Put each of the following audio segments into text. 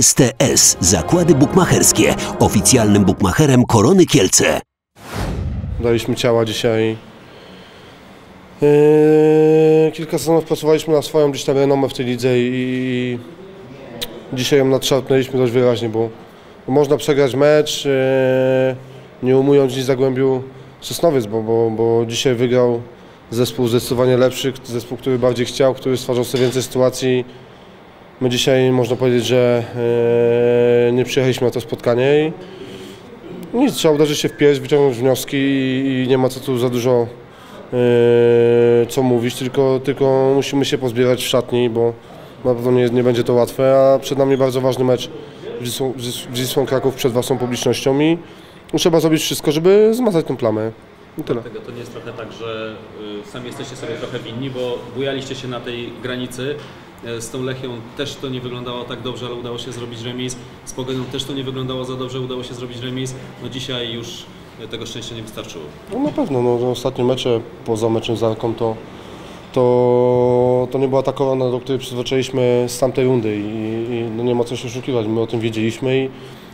STS Zakłady Bukmacherskie, oficjalnym bukmacherem Korony Kielce. Daliśmy ciała dzisiaj. Yy, kilka sezonów pracowaliśmy na swoją gdzieś tam renomę w tej lidze i dzisiaj ją nadszarpnęliśmy dość wyraźnie, bo, można przegrać mecz, yy, nie umując nic Zagłębiu Sosnowiec, bo, bo, bo dzisiaj wygrał zespół zdecydowanie lepszy, zespół, który bardziej chciał, który stwarzał sobie więcej sytuacji. My dzisiaj można powiedzieć, że yy, nie przyjechaliśmy na to spotkanie i nic, trzeba uderzyć się w pierś, wyciągnąć wnioski i, nie ma co tu za dużo yy, co mówić, tylko, tylko musimy się pozbierać w szatni, bo na pewno nie, nie będzie to łatwe, a przed nami bardzo ważny mecz z Wisłą, Kraków przed własną publicznością i trzeba zrobić wszystko, żeby zmazać tę plamę. I tyle. Tego to nie jest trochę tak, że y, sami jesteście sobie trochę winni, bo bujaliście się na tej granicy. Y, Z tą Lechią też to nie wyglądało tak dobrze, ale udało się zrobić remis. Z Pogonią też to nie wyglądało za dobrze, udało się zrobić remis. No dzisiaj już y, tego szczęścia nie wystarczyło. No na pewno, no, ostatnie mecze poza meczem z Arką to, to, to nie była ta korona, do której przyzwyczailiśmy z tamtej rundy i, i no nie ma co się oszukiwać, my o tym wiedzieliśmy i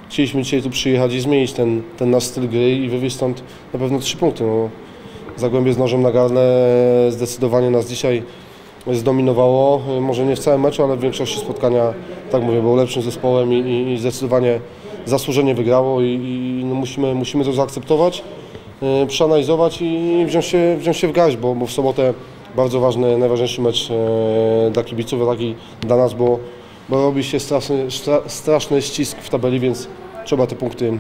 chcieliśmy dzisiaj tu przyjechać i zmienić ten, ten nasz styl gry i wywieźć stąd na pewno trzy punkty. No, Zagłębie z nożem na gardle zdecydowanie nas dzisiaj zdominowało, może nie w całym meczu, ale w większości spotkania, tak mówię, było lepszym zespołem i, i, zdecydowanie zasłużenie wygrało i, i no musimy, musimy to zaakceptować, yy, przeanalizować i wziąć się, wziąć się w garść, bo, bo w sobotę bardzo ważny, najważniejszy mecz yy, dla kibiców, a taki dla nas, bo, bo robi się straszny, stra- straszny ścisk w tabeli, więc trzeba te punkty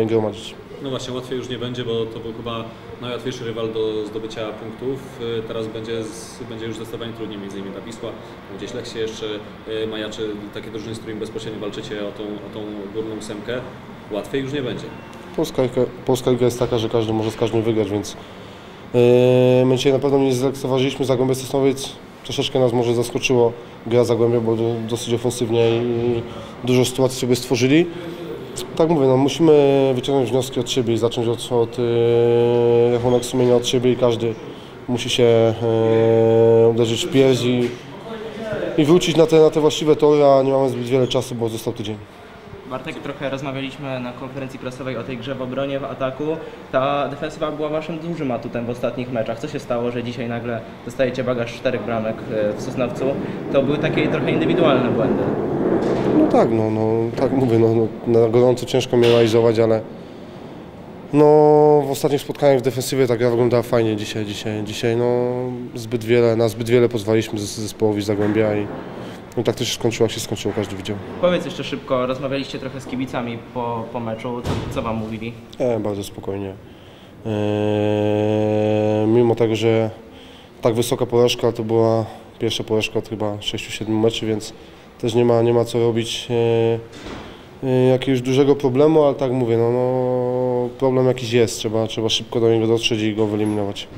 yy, gromadzić. No właśnie, łatwiej już nie będzie, bo to był chyba najłatwiejszy rywal do zdobycia punktów. Y, Teraz będzie, będzie już zdecydowanie trudniej, między innymi ta Wisła. Gdzieś Lech jeszcze y, majaczy takie drużyny, z którymi bezpośrednio walczycie o tą, o tą górną ósemkę. Łatwiej już nie będzie. Polska, Polska liga jest taka, że każdy może z każdym wygrać, więc yy, my dzisiaj na pewno nie zlekceważyliśmy Zagłębia Sosnowiec. Troszeczkę nas może zaskoczyło gra Zagłębia, bo do- dosyć ofensywnie i dużo sytuacji sobie stworzyli. Tak mówię, no musimy wyciągnąć wnioski od siebie i zacząć od, od yy, rachunek sumienia od siebie i każdy musi się yy, uderzyć w pierś i, i wrócić na te, na te właściwe tory, a nie mamy zbyt wiele czasu, bo został tydzień. Bartek, trochę rozmawialiśmy na konferencji prasowej o tej grze w obronie, w ataku. Ta defensywa była waszym dużym atutem w ostatnich meczach. Co się stało, że dzisiaj nagle dostajecie bagaż czterech bramek e, w Sosnowcu? To były takie trochę indywidualne błędy. No tak, no, no tak mówię, no, no, na gorąco ciężko mnie realizować, ale no w ostatnich spotkaniach w defensywie ta gra wyglądała fajnie dzisiaj, dzisiaj, dzisiaj no zbyt wiele, na zbyt wiele pozwaliśmy zes- zespołowi Zagłębia i no, tak to się skończyło, jak się skończyło, każdy widział. Powiedz jeszcze szybko, rozmawialiście trochę z kibicami po, po meczu. Co, co wam mówili? E, bardzo spokojnie. E, mimo tego, że tak wysoka porażka, to była pierwsza porażka od chyba 6-7 meczy, więc też nie ma, nie ma co robić e, e, jakiegoś dużego problemu, ale tak mówię, no, no, problem jakiś jest, trzeba, trzeba szybko do niego dotrzeć i go wyeliminować.